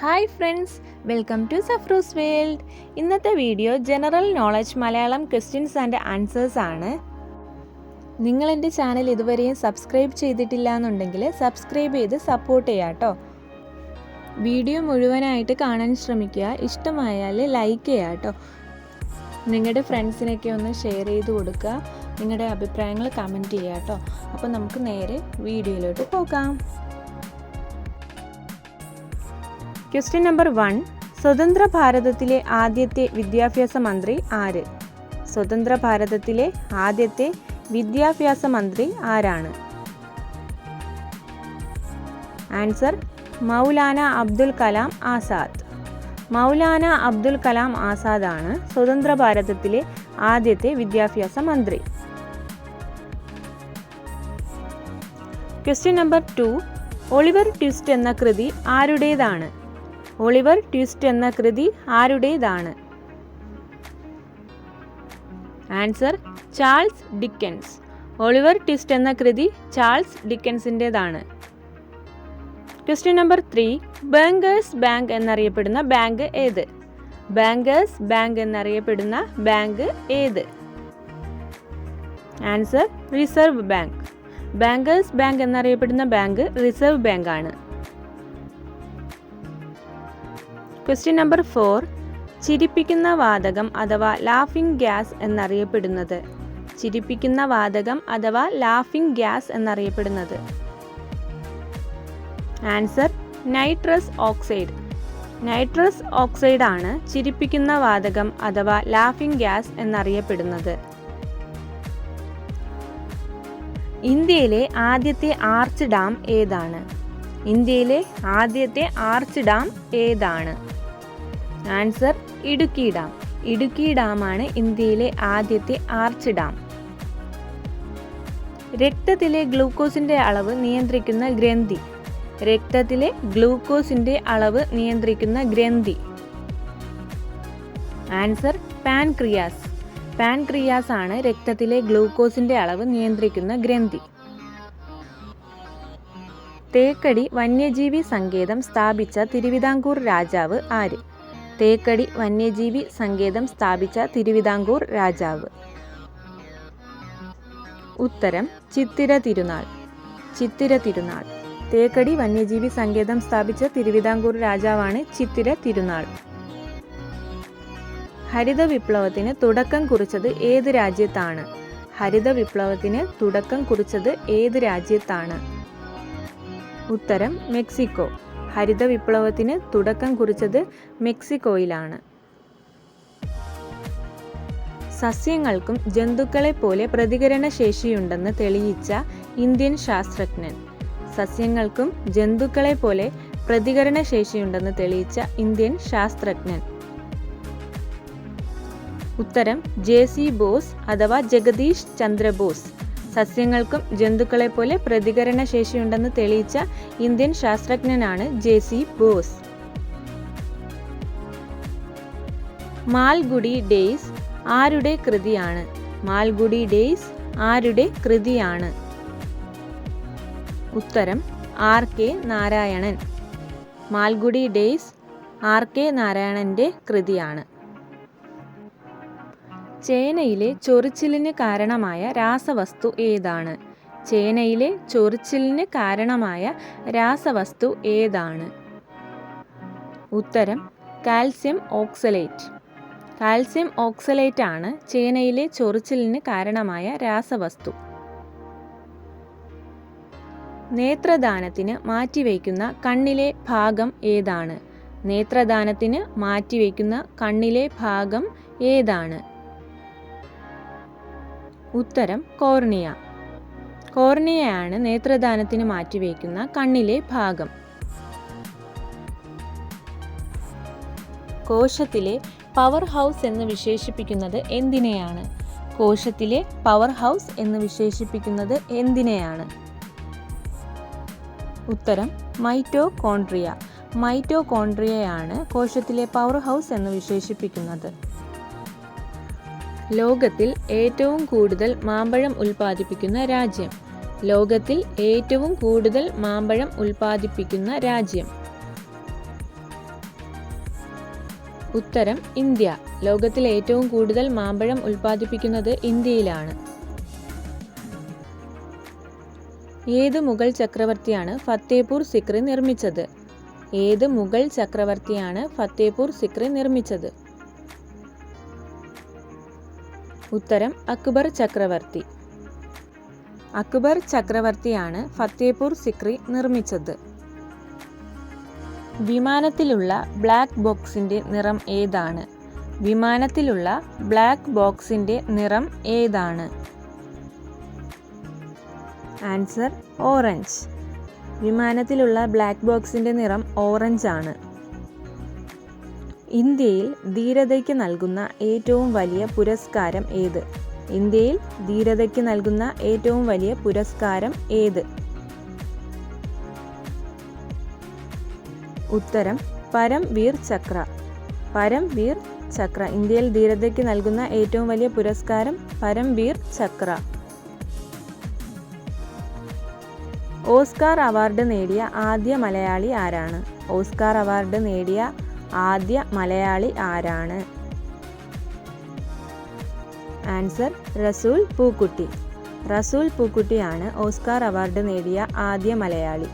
Hi friends welcome to സഫ്രൂസ് world ഇന്നത്തെ video general knowledge Malayalam questions and answers ആണ്. നിങ്ങൾ എന്റെ ചാനൽ ഇതുവരെയും സബ്സ്ക്രൈബ് ചെയ്തിട്ടില്ല എന്നുണ്ടെങ്കിൽ സബ്സ്ക്രൈബ് ചെയ്ത് സപ്പോർട്ട് ചെയ്യാം കേട്ടോ വീഡിയോ മുഴുവനായിട്ട് കാണാൻ ശ്രമിക്കുക. ഇഷ്ടമായാൽ ലൈക്ക് ചെയ്യുക കേട്ടോ നിങ്ങളുടെ ഫ്രണ്ട്സിനൊക്കെ ഒന്ന് ഷെയർ ചെയ്ത് കൊടുക്കുക. നിങ്ങളുടെ അഭിപ്രായങ്ങൾ കമന്റ് ചെയ്യുക കേട്ടോ അപ്പോൾ നമുക്ക് നേരെ വീഡിയോയിലോട്ട് പോകാം. ക്വസ്റ്റ്യൻ നമ്പർ വൺ സ്വതന്ത്ര ഭാരതത്തിലെ ആദ്യത്തെ വിദ്യാഭ്യാസ മന്ത്രി ആര്? സ്വതന്ത്ര ഭാരതത്തിലെ ആദ്യത്തെ വിദ്യാഭ്യാസ മന്ത്രി ആരാണ്? ആൻസർ മൗലാന അബ്ദുൽ കലാം ആസാദ്. മൗലാന അബ്ദുൽ കലാം ആസാദാണ് സ്വതന്ത്ര ഭാരതത്തിലെ ആദ്യത്തെ വിദ്യാഭ്യാസ മന്ത്രി. Question number two Oliver Twist എന്ന കൃതി ആരുടേതാണ്? ഒളിവർ ട്വിസ്റ്റ് എന്ന കൃതി ആരുടേതാണ്? Answer Charles Dickens. Oliver Twist എന്ന കൃതി Charles ഡിക്കൻസിന്റെതാണ്. Question number three bankers bank എന്നറിയപ്പെടുന്ന ബാങ്ക് ഏത്? ബാങ്കേഴ്സ് ബാങ്ക് എന്നറിയപ്പെടുന്ന ബാങ്ക് ഏത്? Answer reserve bank. Bankers bank എന്നറിയപ്പെടുന്ന ബാങ്ക് റിസർവ് ബാങ്ക് ആണ് ക്വസ്റ്റ്യൻ നമ്പർ ഫോർ ചിരിപ്പിക്കുന്ന വാതകം അഥവാ ലാഫിംഗ് ഗ്യാസ് എന്നറിയപ്പെടുന്നത്. ചിരിപ്പിക്കുന്ന വാതകം അഥവാ ലാഫിംഗ് ഗ്യാസ് എന്നറിയപ്പെടുന്നത്. Answer nitrous oxide nitrous oxide ആണ് ചിരിപ്പിക്കുന്ന വാതകം അഥവാ ലാഫിംഗ് ഗ്യാസ് എന്നറിയപ്പെടുന്നത്. ഇന്ത്യയിലെ ആദ്യത്തെ ആർച്ച് ഡാം ഏതാണ്? ഇന്ത്യയിലെ ആദ്യത്തെ ആർച്ച് ഡാം ഏതാണ്? Answer Idukki dam. ഇടുക്കി ഡാമാണ് ഇന്ത്യയിലെ ആദ്യത്തെ ആർച്ച് ഡാം. രക്തത്തിലെ ഗ്ലൂക്കോസിന്റെ അളവ് നിയന്ത്രിക്കുന്ന ഗ്രന്ഥി. രക്തത്തിലെ ഗ്ലൂക്കോസിന്റെ അളവ് നിയന്ത്രിക്കുന്ന ഗ്രന്ഥി. Answer pancreas. പാൻക്രിയാസ് ആണ് രക്തത്തിലെ ഗ്ലൂക്കോസിന്റെ അളവ് നിയന്ത്രിക്കുന്ന ഗ്രന്ഥി. തേക്കടി വന്യജീവി സങ്കേതം സ്ഥാപിച്ച തിരുവിതാംകൂർ രാജാവ് ആര്? തേക്കടി വന്യജീവി സങ്കേതം സ്ഥാപിച്ച തിരുവിതാംകൂർ രാജാവ്. ഉത്തരം ചിത്തിര തിരുനാൾ. ചിത്തിര തിരുനാൾ. തേക്കടി വന്യജീവി സങ്കേതം സ്ഥാപിച്ച തിരുവിതാംകൂർ രാജാവാണ് ചിത്തിര തിരുനാൾ. ഹരിത വിപ്ലവത്തിന് തുടക്കം കുറിച്ചത് ഏത് രാജ്യത്താണ്? ഹരിത വിപ്ലവത്തിന് തുടക്കം കുറിച്ചത് ഏത് രാജ്യത്താണ്? ഉത്തരം മെക്സിക്കോ. ഹരിത വിപ്ലവത്തിന് തുടക്കം കുറിച്ചത് മെക്സിക്കോയിലാണ്. സസ്യങ്ങൾക്കും ജന്തുക്കളെ പോലെ പ്രതികരണ ശേഷിയുണ്ടെന്ന് തെളിയിച്ച ഇന്ത്യൻ ശാസ്ത്രജ്ഞൻ. സസ്യങ്ങൾക്കും ജന്തുക്കളെ പോലെ പ്രതികരണ ശേഷിയുണ്ടെന്ന് തെളിയിച്ച ഇന്ത്യൻ ശാസ്ത്രജ്ഞൻ. ഉത്തരം ജെ സി ബോസ് അഥവാ ജഗദീഷ് ചന്ദ്രബോസ് സസ്യങ്ങൾക്കും ജന്തുക്കളെ പോലെ പ്രതികരണ ശേഷിയുണ്ടെന്ന് തെളിയിച്ച ഇന്ത്യൻ ശാസ്ത്രജ്ഞനാണ് J C Bose. Malgudi days ആരുടെ കൃതിയാണ്? മാൽഗുഡി ഡേയ്സ് ആരുടെ കൃതിയാണ്? ഉത്തരം R K Narayanan. Malgudi days R K നാരായണന്റെ കൃതിയാണ്. ചേനയിലെ ചൊറിച്ചിലിന് കാരണമായ രാസവസ്തു ഏതാണ്? ചേനയിലെ ചൊറിച്ചിലിന് കാരണമായ രാസവസ്തു ഏതാണ്? ഉത്തരം കാൽസ്യം ഓക്സലേറ്റ്. കാൽസ്യം ഓക്സലേറ്റ് ആണ് ചേനയിലെ ചൊറിച്ചിലിന് കാരണമായ രാസവസ്തു. നേത്രദാനത്തിന് മാറ്റിവെക്കുന്ന കണ്ണിലെ ഭാഗം ഏതാണ്? നേത്രദാനത്തിന് മാറ്റിവെക്കുന്ന കണ്ണിലെ ഭാഗം ഏതാണ്? ഉത്തരം കോർണിയ. കോർണിയയാണ് നേത്രദാനത്തിന് മാറ്റിവെക്കുന്ന കണ്ണിലെ ഭാഗം. കോശത്തിലെ പവർ ഹൗസ് എന്ന് വിശേഷിപ്പിക്കുന്നത് എന്തിനെയാണ്? കോശത്തിലെ പവർ ഹൗസ് എന്ന് വിശേഷിപ്പിക്കുന്നത് എന്തിനെയാണ്? ഉത്തരം മൈറ്റോകോൺട്രിയ മൈറ്റോകോൺട്രിയയാണ് കോശത്തിലെ പവർ ഹൗസ് എന്ന് വിശേഷിപ്പിക്കുന്നത്. ലോകത്തിൽ ഏറ്റവും കൂടുതൽ മാമ്പഴം ഉൽപ്പാദിപ്പിക്കുന്ന രാജ്യം. ലോകത്തിൽ ഏറ്റവും കൂടുതൽ മാമ്പഴം ഉൽപ്പാദിപ്പിക്കുന്ന രാജ്യം. ഉത്തരം ഇന്ത്യ. ലോകത്തിൽ ഏറ്റവും കൂടുതൽ മാമ്പഴം ഉൽപ്പാദിപ്പിക്കുന്നത് ഇന്ത്യയിലാണ്. ഏത് മുഗൾ ചക്രവർത്തിയാണ് ഫത്തേപൂർ സിക്രി നിർമ്മിച്ചത്? ഏത് മുഗൾ ചക്രവർത്തിയാണ് ഫത്തേപൂർ സിക്രി നിർമ്മിച്ചത്? ഉത്തരം അക്ബർ ചക്രവർത്തി. അക്ബർ ചക്രവർത്തിയാണ് ഫത്തേപൂർ സിക്രി നിർമ്മിച്ചത്. വിമാനത്തിലുള്ള ബ്ലാക്ക് ബോക്സിന്റെ നിറം ഏതാണ്? വിമാനത്തിലുള്ള ബ്ലാക്ക് ബോക്സിന്റെ നിറം ഏതാണ്? Answer orange. വിമാനത്തിലുള്ള ബ്ലാക്ക് ബോക്സിന്റെ നിറം ഓറഞ്ച് ആണ്. ഇന്ത്യയിൽ ധീരതയ്ക്ക് നൽകുന്ന ഏറ്റവും വലിയ പുരസ്കാരം ഏത്? ഇന്ത്യയിൽ ധീരതയ്ക്ക് നൽകുന്ന ഏറ്റവും വലിയ പുരസ്കാരം ഏത്? ഉത്തരം പരംവീർ ചക്ര. പരംവീർ ചക്ര. ഇന്ത്യയിൽ ധീരതയ്ക്ക് നൽകുന്ന ഏറ്റവും വലിയ പുരസ്കാരം പരംവീർ ചക്ര. ഓസ്കാർ അവാർഡ് നേടിയ ആദ്യ മലയാളി ആരാണ്? ഓസ്കാർ അവാർഡ് നേടിയ ആദ്യ മലയാളി ആരാണ്? ആൻസർ റസൂൽ പൂക്കുട്ടി. റസൂൽ പൂക്കുട്ടിയാണ് ഓസ്കാർ അവാർഡ് നേടിയ ആദ്യ മലയാളി.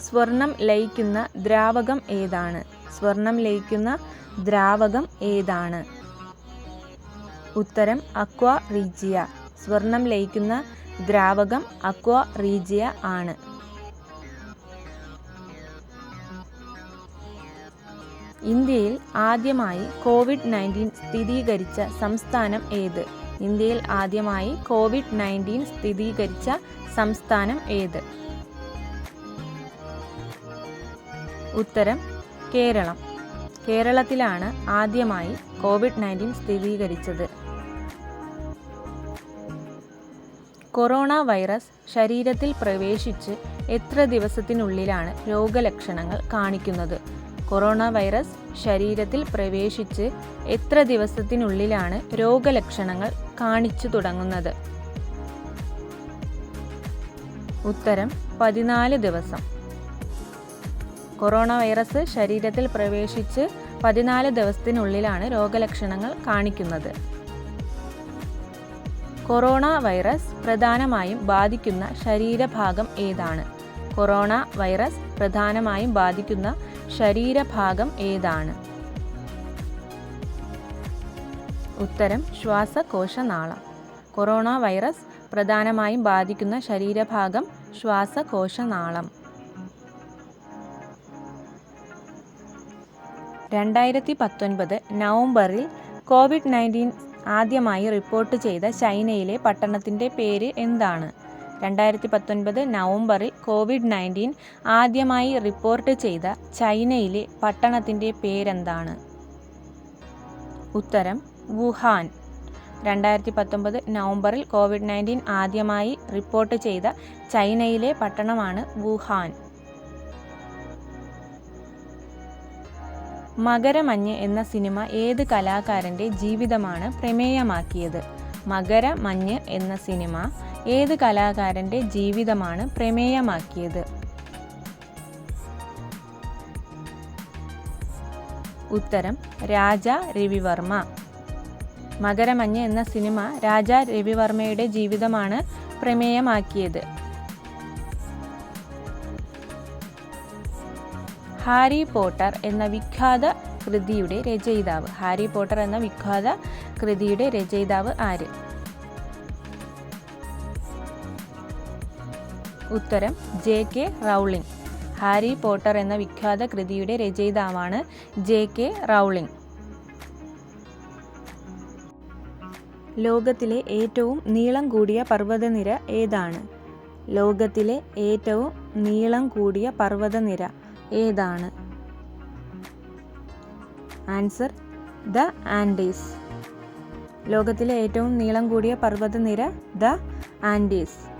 സ്വർണം ലയിക്കുന്ന ദ്രാവകം ഏതാണ്? സ്വർണം ലയിക്കുന്ന ദ്രാവകം ഏതാണ്? ഉത്തരം അക്വ റീജിയ. സ്വർണം ലയിക്കുന്ന ദ്രാവകം അക്വ റീജിയ ആണ്. ഇന്ത്യയിൽ ആദ്യമായി കോവിഡ് നയന്റീൻ സ്ഥിരീകരിച്ച സംസ്ഥാനം ഏത്? ഇന്ത്യയിൽ ആദ്യമായി കോവിഡ് നയന്റീൻ സ്ഥിരീകരിച്ച സംസ്ഥാനം ഏത്? ഉത്തരം കേരളം. കേരളത്തിലാണ് ആദ്യമായി കോവിഡ് നയന്റീൻ സ്ഥിരീകരിച്ചത്. കൊറോണ വൈറസ് ശരീരത്തിൽ പ്രവേശിച്ച് എത്ര ദിവസത്തിനുള്ളിലാണ് രോഗലക്ഷണങ്ങൾ കാണിക്കുന്നത്? കൊറോണ വൈറസ് ശരീരത്തിൽ പ്രവേശിച്ച് എത്ര ദിവസത്തിനുള്ളിലാണ് രോഗലക്ഷണങ്ങൾ കാണിച്ചു തുടങ്ങുന്നത്? ഉത്തരം പതിനാല് ദിവസം. കൊറോണ വൈറസ് ശരീരത്തിൽ പ്രവേശിച്ച് പതിനാല് ദിവസത്തിനുള്ളിലാണ് രോഗലക്ഷണങ്ങൾ കാണിക്കുന്നത്. കൊറോണ വൈറസ് പ്രധാനമായും ബാധിക്കുന്ന ശരീരഭാഗം ഏതാണ്? കൊറോണ വൈറസ് പ്രധാനമായും ബാധിക്കുന്ന ശരീരഭാഗം ഏതാണ്? ഉത്തരം ശ്വാസകോശനാളം. കൊറോണ വൈറസ് പ്രധാനമായും ബാധിക്കുന്ന ശരീരഭാഗം ശ്വാസകോശനാളം. രണ്ടായിരത്തി പത്തൊൻപത് നവംബറിൽ കോവിഡ് നയന്റീൻ ആദ്യമായി റിപ്പോർട്ട് ചെയ്ത ചൈനയിലെ പട്ടണത്തിന്റെ പേര് എന്താണ്? രണ്ടായിരത്തി പത്തൊൻപത് നവംബറിൽ കോവിഡ് നയന്റീൻ ആദ്യമായി റിപ്പോർട്ട് ചെയ്ത ചൈനയിലെ പട്ടണത്തിന്റെ പേരെന്താണ്? ഉത്തരം വുഹാൻ. രണ്ടായിരത്തി പത്തൊമ്പത് നവംബറിൽ കോവിഡ് നയന്റീൻ ആദ്യമായി റിപ്പോർട്ട് ചെയ്ത ചൈനയിലെ പട്ടണമാണ് വുഹാൻ. മകരമഞ്ഞ് എന്ന സിനിമ ഏത് കലാകാരന്റെ ജീവിതമാണ് പ്രമേയമാക്കിയത്? മകരമഞ്ഞ് എന്ന സിനിമ ഏത് കലാകാരന്റെ ജീവിതമാണ് പ്രമേയമാക്കിയത്? ഉത്തരം രാജ രവിവർമ്മ. മകരമഞ്ഞ് എന്ന സിനിമ രാജ രവിവർമ്മയുടെ ജീവിതമാണ് പ്രമേയമാക്കിയത്. ഹാരി പോട്ടർ എന്ന വിഖ്യാത കൃതിയുടെ രചയിതാവ്. ഹാരി പോട്ടർ എന്ന വിഖ്യാത കൃതിയുടെ രചയിതാവ് ആര്? ഉത്തരം J K Rowling. Harry Potter എന്ന വിഖ്യാത കൃതിയുടെ രചയിതാവാണ് ജെ കെ റൗളിംഗ്. ലോകത്തിലെ ഏറ്റവും നീളം കൂടിയ പർവതനിര ഏതാണ്? ലോകത്തിലെ ഏറ്റവും നീളം കൂടിയ പർവതനിര ഏതാണ്? Answer the Andes. ലോകത്തിലെ ഏറ്റവും നീളം കൂടിയ പർവതനിര ദ ആൻഡീസ്.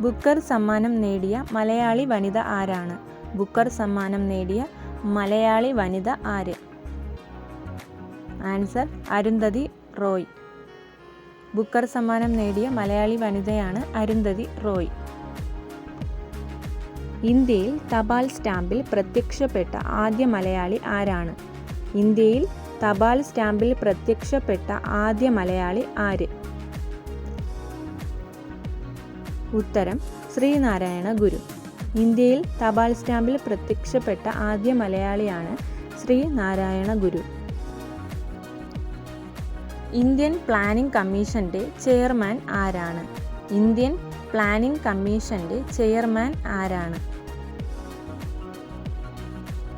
ബുക്കർ സമ്മാനം നേടിയ മലയാളി വനിത ആരാണ്? ബുക്കർ സമ്മാനം നേടിയ മലയാളി വനിത ആര്? ആൻസർ അരുന്ധതി റോയ്. ബുക്കർ സമ്മാനം നേടിയ മലയാളി വനിതയാണ് അരുന്ധതി റോയ്. ഇന്ത്യയിൽ തപാൽ സ്റ്റാമ്പിൽ പ്രത്യക്ഷപ്പെട്ട ആദ്യ മലയാളി ആരാണ്? ഇന്ത്യയിൽ തപാൽ സ്റ്റാമ്പിൽ പ്രത്യക്ഷപ്പെട്ട ആദ്യ മലയാളി ആര്? ഉത്തരം ശ്രീനാരായണ ഗുരു. ഇന്ത്യയിൽ തപാൽ സ്റ്റാമ്പിൽ പ്രത്യക്ഷപ്പെട്ട ആദ്യ മലയാളിയാണ് ശ്രീനാരായണ ഗുരു. ഇന്ത്യൻ പ്ലാനിംഗ് കമ്മീഷന്റെ ചെയർമാൻ ആരാണ്? ഇന്ത്യൻ പ്ലാനിംഗ് കമ്മീഷന്റെ ചെയർമാൻ ആരാണ്?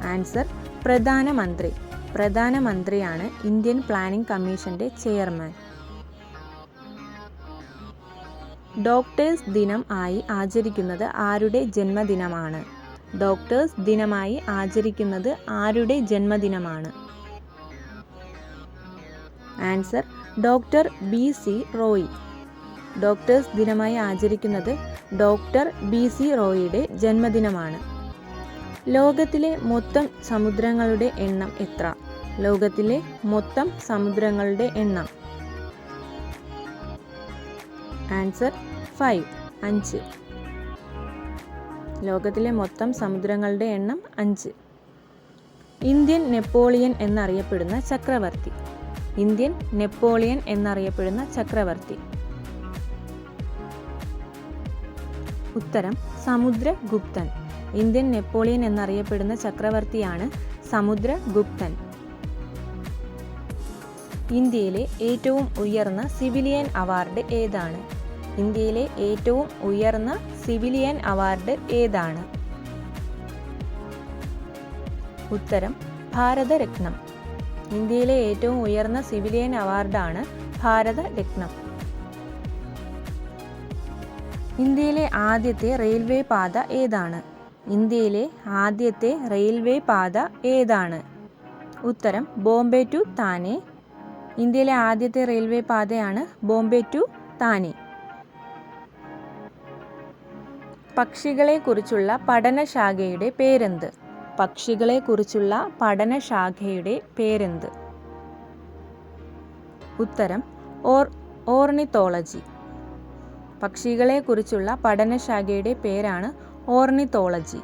ആൻസർ പ്രധാനമന്ത്രി. പ്രധാനമന്ത്രിയാണ് ഇന്ത്യൻ പ്ലാനിംഗ് കമ്മീഷന്റെ ചെയർമാൻ. ഡോക്ടേഴ്സ് ദിനം ആയി ആചരിക്കുന്നത് ആരുടെ ജന്മദിനമാണ്? ഡോക്ടേഴ്സ് ദിനമായി ആചരിക്കുന്നത് ആരുടെ ജന്മദിനമാണ്? Answer doctor B C Roy. Doctors ദിനമായി ആചരിക്കുന്നത് ഡോക്ടർ ബി സി റോയിയുടെ ജന്മദിനമാണ്. ലോകത്തിലെ മൊത്തം സമുദ്രങ്ങളുടെ എണ്ണം എത്ര? ലോകത്തിലെ മൊത്തം സമുദ്രങ്ങളുടെ എണ്ണം. ആൻസർ ഫൈവ് അഞ്ച്. ലോകത്തിലെ മൊത്തം സമുദ്രങ്ങളുടെ എണ്ണം അഞ്ച്. ഇന്ത്യൻ നെപ്പോളിയൻ എന്നറിയപ്പെടുന്ന ചക്രവർത്തി. ഇന്ത്യൻ നെപ്പോളിയൻ എന്നറിയപ്പെടുന്ന ചക്രവർത്തി. ഉത്തരം സമുദ്രഗുപ്തൻ. ഇന്ത്യൻ നെപ്പോളിയൻ എന്നറിയപ്പെടുന്ന ചക്രവർത്തിയാണ് സമുദ്രഗുപ്തൻ. ഇന്ത്യയിലെ ഏറ്റവും ഉയർന്ന സിവിലിയൻ അവാർഡ് ഏതാണ്? ഇന്ത്യയിലെ ഏറ്റവും ഉയർന്ന സിവിലിയൻ അവാർഡ് ഏതാണ്? ഉത്തരം ഭാരതരത്നം. ഇന്ത്യയിലെ ഏറ്റവും ഉയർന്ന സിവിലിയൻ അവാർഡാണ് ഭാരതരത്നം. ഇന്ത്യയിലെ ആദ്യത്തെ റെയിൽവേ പാത ഏതാണ്? ഇന്ത്യയിലെ ആദ്യത്തെ റെയിൽവേ പാത ഏതാണ്? ഉത്തരം ബോംബെ ടു താനെ. ഇന്ത്യയിലെ ആദ്യത്തെ റെയിൽവേ പാതയാണ് ബോംബെ ടു താനെ. പക്ഷികളെക്കുറിച്ചുള്ള പഠനശാഖയുടെ പേരെന്ത്? പക്ഷികളെക്കുറിച്ചുള്ള പഠനശാഖയുടെ പേരെന്ത്? ഉത്തരം ഓർ ഓർണിത്തോളജി. പക്ഷികളെക്കുറിച്ചുള്ള പഠനശാഖയുടെ പേരാണ് ഓർണിത്തോളജി.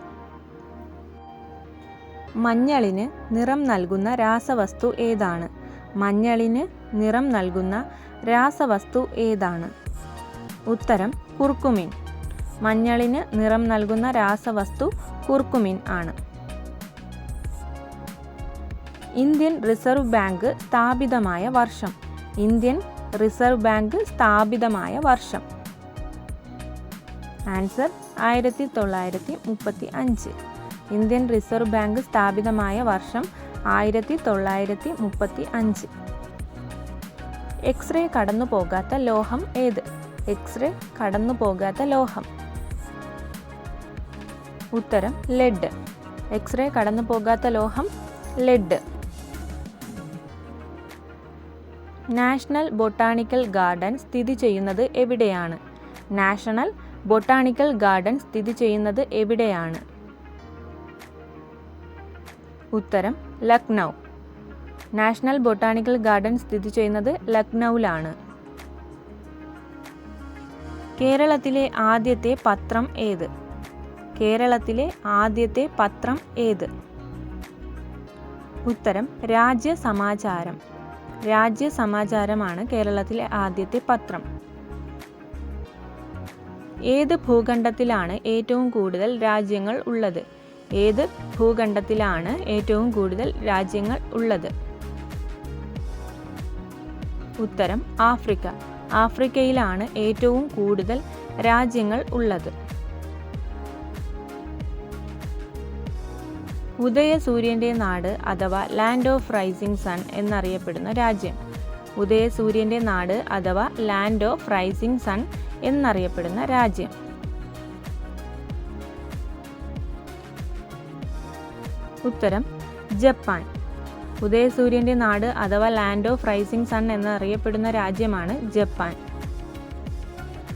മഞ്ഞളിന് നിറം നൽകുന്ന രാസവസ്തു ഏതാണ്? മഞ്ഞളിന് നിറം നൽകുന്ന രാസവസ്തു ഏതാണ്? ഉത്തരം കുർക്കുമിൻ. മഞ്ഞളിന് നിറം നൽകുന്ന രാസവസ്തു കുർക്കുമിൻ ആണ്. ഇന്ത്യൻ റിസർവ് ബാങ്ക് സ്ഥാപിതമായ വർഷം. ഇന്ത്യൻ റിസർവ് ബാങ്ക് സ്ഥാപിതമായ വർഷം. ആൻസർ ആയിരത്തി തൊള്ളായിരത്തി മുപ്പത്തി അഞ്ച് ഇന്ത്യൻ റിസർവ് ബാങ്ക് സ്ഥാപിതമായ വർഷം ആയിരത്തി തൊള്ളായിരത്തി മുപ്പത്തി അഞ്ച് എക്സ്റേ കടന്നു പോകാത്ത ലോഹം ഏത്? എക്സ്റേ കടന്നു പോകാത്ത ലോഹം. ഉത്തരം ലെഡ് എക്സ്റേ കടന്നു പോകാത്ത ലോഹം ലെഡ് നാഷണൽ ബൊട്ടാണിക്കൽ ഗാർഡൻ സ്ഥിതി ചെയ്യുന്നത് എവിടെയാണ്? നാഷണൽ ബൊട്ടാണിക്കൽ ഗാർഡൻ സ്ഥിതി ചെയ്യുന്നത് എവിടെയാണ്? ഉത്തരം ലക്നൗ. നാഷണൽ ബൊട്ടാണിക്കൽ ഗാർഡൻ സ്ഥിതി ചെയ്യുന്നത് ലക്നൌവിലാണ് കേരളത്തിലെ ആദ്യത്തെ പത്രം ഏത്? കേരളത്തിലെ ആദ്യത്തെ പത്രം ഏത്? ഉത്തരം രാജ്യ സമാചാരം. രാജ്യ സമാചാരമാണ് കേരളത്തിലെ ആദ്യത്തെ പത്രം. ഏത് ഭൂഖണ്ഡത്തിലാണ് ഏറ്റവും കൂടുതൽ രാജ്യങ്ങൾ ഉള്ളത്? ഏത് ഭൂഖണ്ഡത്തിലാണ് ഏറ്റവും കൂടുതൽ രാജ്യങ്ങൾ ഉള്ളത്? ഉത്തരം ആഫ്രിക്ക. ആഫ്രിക്കയിലാണ് ഏറ്റവും കൂടുതൽ രാജ്യങ്ങൾ ഉള്ളത്. ഉദയസൂര്യന്റെ നാട് അഥവാ ലാൻഡ് ഓഫ് റൈസിംഗ് സൺ എന്നറിയപ്പെടുന്ന രാജ്യം. ഉദയസൂര്യന്റെ നാട് അഥവാ ലാൻഡ് ഓഫ് റൈസിംഗ് സൺ എന്നറിയപ്പെടുന്ന രാജ്യം. ഉത്തരം ജപ്പാൻ. ഉദയസൂര്യന്റെ നാട് അഥവാ ലാൻഡ് ഓഫ് റൈസിംഗ് സൺ എന്നറിയപ്പെടുന്ന രാജ്യമാണ് ജപ്പാൻ.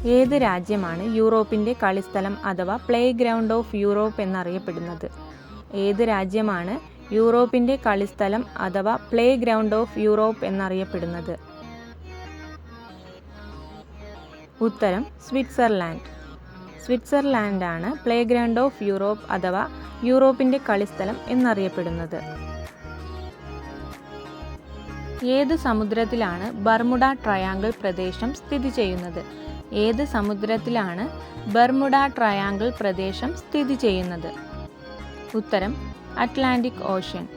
ഏത് രാജ്യമാണ് യൂറോപ്പിന്റെ കളിസ്ഥലം അഥവാ പ്ലേ ഗ്രൗണ്ട് ഓഫ് യൂറോപ്പ് എന്നറിയപ്പെടുന്നത്? ഏത് രാജ്യമാണ് യൂറോപ്പിന്റെ കളിസ്ഥലം അഥവാ പ്ലേ ഗ്രൗണ്ട് ഓഫ് യൂറോപ്പ് എന്നറിയപ്പെടുന്നത്? ഉത്തരം സ്വിറ്റ്സർലാൻഡ്. സ്വിറ്റ്സർലാൻഡാണ് പ്ലേ ഗ്രൗണ്ട് ഓഫ് യൂറോപ്പ് അഥവാ യൂറോപ്പിന്റെ കളിസ്ഥലം എന്നറിയപ്പെടുന്നത്. ഏത് സമുദ്രത്തിലാണ് ബർമുഡ ട്രയാങ്കിൾ പ്രദേശം സ്ഥിതി ചെയ്യുന്നത്? ഏത് സമുദ്രത്തിലാണ് ബർമുഡ ട്രയാങ്കിൾ പ്രദേശം സ്ഥിതി ചെയ്യുന്നത്? ഉത്തരം അറ്റ്ലാന്റിക് ഓഷ്യൻ.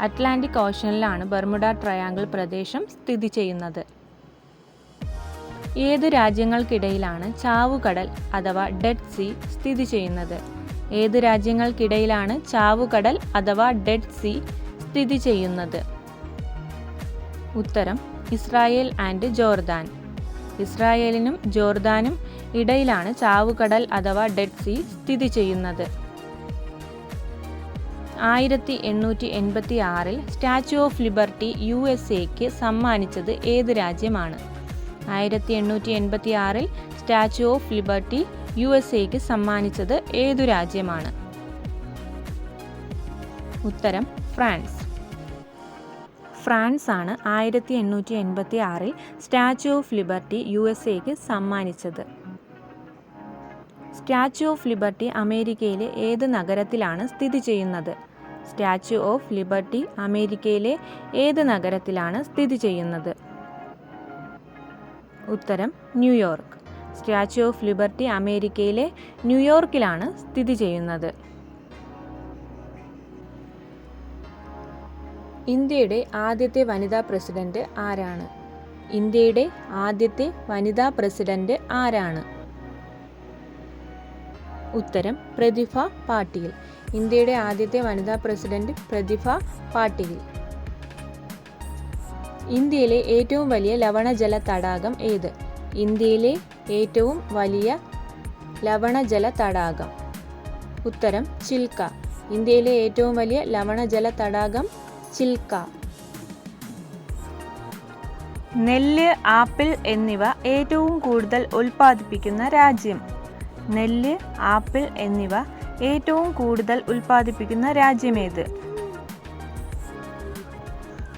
അറ്റ്ലാന്റിക് ഓഷ്യനിലാണ് ബർമുഡ ട്രയാങ്കിൾ പ്രദേശം സ്ഥിതി ചെയ്യുന്നത്. ഏത് രാജ്യങ്ങൾക്കിടയിലാണ് ചാവുകടൽ അഥവാ ഡെഡ് സീ സ്ഥിതി ചെയ്യുന്നത്? ഏത് രാജ്യങ്ങൾക്കിടയിലാണ് ചാവുകടൽ അഥവാ ഡെഡ് സീ സ്ഥിതി ചെയ്യുന്നത്? ഉത്തരം ഇസ്രായേൽ ആൻഡ് ജോർദാൻ. ഇസ്രായേലിനും ജോർദാനും ഇടയിലാണ് ചാവുകടൽ അഥവാ ഡെഡ് സീ സ്ഥിതി ചെയ്യുന്നത്. ആയിരത്തി എണ്ണൂറ്റി എൺപത്തി ആറിൽ Statue of Liberty U S എക്ക് സമ്മാനിച്ചത് ഏത് രാജ്യമാണ്? ആയിരത്തി എണ്ണൂറ്റി എൺപത്തി ആറിൽ Statue of Liberty U S എക്ക് സമ്മാനിച്ചത് ഏതു രാജ്യമാണ്? ഉത്തരം ഫ്രാൻസ്. ഫ്രാൻസ് ആണ് ആയിരത്തി എണ്ണൂറ്റി എൺപത്തി ആറിൽ Statue of Liberty U S എക്ക് സമ്മാനിച്ചത്. സ്റ്റാച്യു ഓഫ് ലിബർട്ടി അമേരിക്കയിലെ ഏത് നഗരത്തിലാണ് സ്ഥിതി ചെയ്യുന്നത്? സ്റ്റാച്യു ഓഫ് ലിബർട്ടി അമേരിക്കയിലെ ഏത് നഗരത്തിലാണ് സ്ഥിതി ചെയ്യുന്നത്? ഉത്തരം ന്യൂയോർക്ക്. സ്റ്റാച്യു ഓഫ് ലിബർട്ടി അമേരിക്കയിലെ ന്യൂയോർക്കിലാണ് സ്ഥിതി ചെയ്യുന്നത്. ഇന്ത്യയുടെ ആദ്യത്തെ വനിതാ പ്രസിഡന്റ് ആരാണ്? ഇന്ത്യയുടെ ആദ്യത്തെ വനിതാ പ്രസിഡന്റ് ആരാണ്? ഉത്തരം പ്രതിഭ പാട്ടീൽ. ഇന്ത്യയുടെ ആദ്യത്തെ വനിതാ പ്രസിഡന്റ് പ്രതിഭ പാട്ടീൽ. ഇന്ത്യയിലെ ഏറ്റവും വലിയ ലവണജല തടാകം ഏത്? ഇന്ത്യയിലെ ഏറ്റവും വലിയ ലവണജല തടാകം. ഉത്തരം ചിൽക്ക. ഇന്ത്യയിലെ ഏറ്റവും വലിയ ലവണജല തടാകം ചിൽക്ക. നെല്ല് ആപ്പിൾ എന്നിവ ഏറ്റവും കൂടുതൽ ഉൽപ്പാദിപ്പിക്കുന്ന രാജ്യം. നെല്ല് ആപ്പിൾ എന്നിവ ഏറ്റവും കൂടുതൽ ഉൽപ്പാദിപ്പിക്കുന്ന രാജ്യമേത്?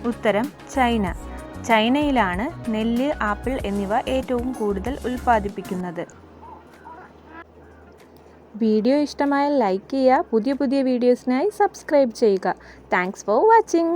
ഉത്തരം ചൈന. ചൈനയിലാണ് നെല്ല് ആപ്പിൾ എന്നിവ ഏറ്റവും കൂടുതൽ ഉൽപ്പാദിപ്പിക്കുന്നത്. വീഡിയോ ഇഷ്ടമായാൽ ലൈക്ക് ചെയ്യുക പുതിയ പുതിയ വീഡിയോസിനായി സബ്സ്ക്രൈബ് ചെയ്യുക. Thanks for watching.